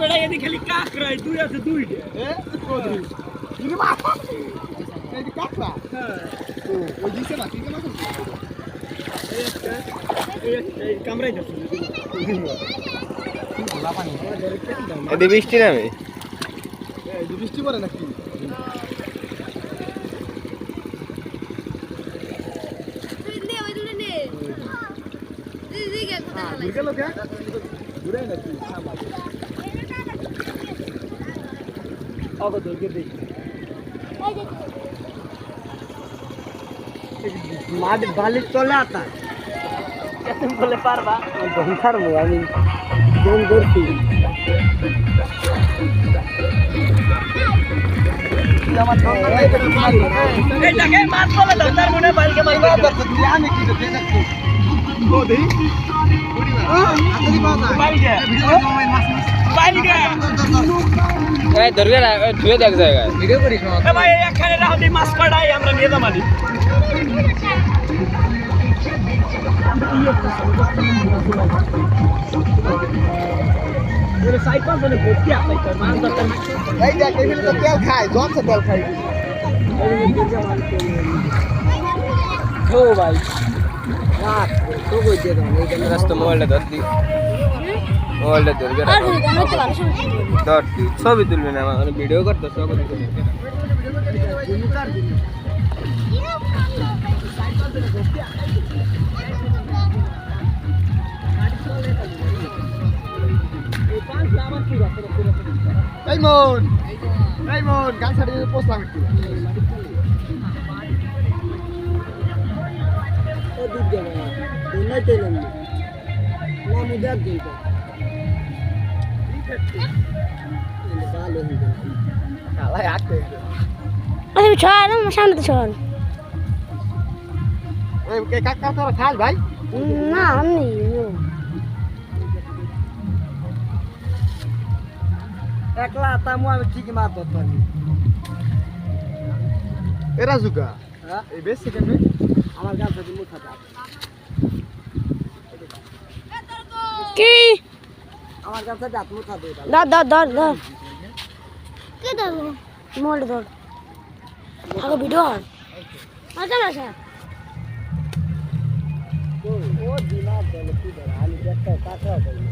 বেড়া এদিকে খালি কাকড়াই দুই আছে দুইটা। এ? কোদি কি মা এই দি কাকড়া। ও ওই দিছে না কি যাচ্ছে এদি বৃষ্টি নামে? এই দি বৃষ্টি পড়ে নাকি? দূর গেল কে দূরে নাকি? অগো দরকে দেই মাঠ বালি চলে আতা কেমন বলে পারবা দমখার মো আমি দম করছি আমার দম এটাকে মাছ বলে দাও তার মনে বালকে মারবে আমি কি দেখতে দেখছি ও দেই আতরি বাজা বালকে বালকে এই দরকার ধুয়ে দেখ জায়গায়। ভিডিও করিস ভাই এখানে দি মাছ কাটাই আমরা নিয়ে যাবানি এর সাইকেল বলে ভর্তি আছে মাছ দরকার এই দেখ তো তেল খায় তেল খায়। ধর ধর গে ধর তুই ছবি তুলবি না আমার ভিডিও করতে সব এই মন গান ছাড়িয়ে পোস্টলাম একটু। ও দুধ তেলেন না মুদার দিটা আমি ছড় সামনে তো ছড়। কাকা তোরা খাস ভাই? না আমি একলা তামু আমি ঠিকই মাছ ধরতে পারি এরা জুকা হ্যাঁ? এই বেশ সেকেন্ড আমার গাছ মুখা কি? আমার হাত মুখা দিয়ে দাও ধর ধর ধর ধর কে ধর মোল ধর। আগে ভিডিও আর আচ্ছা আচ্ছা। ও দিনা দলে কি ধর আমি দেখতে বলি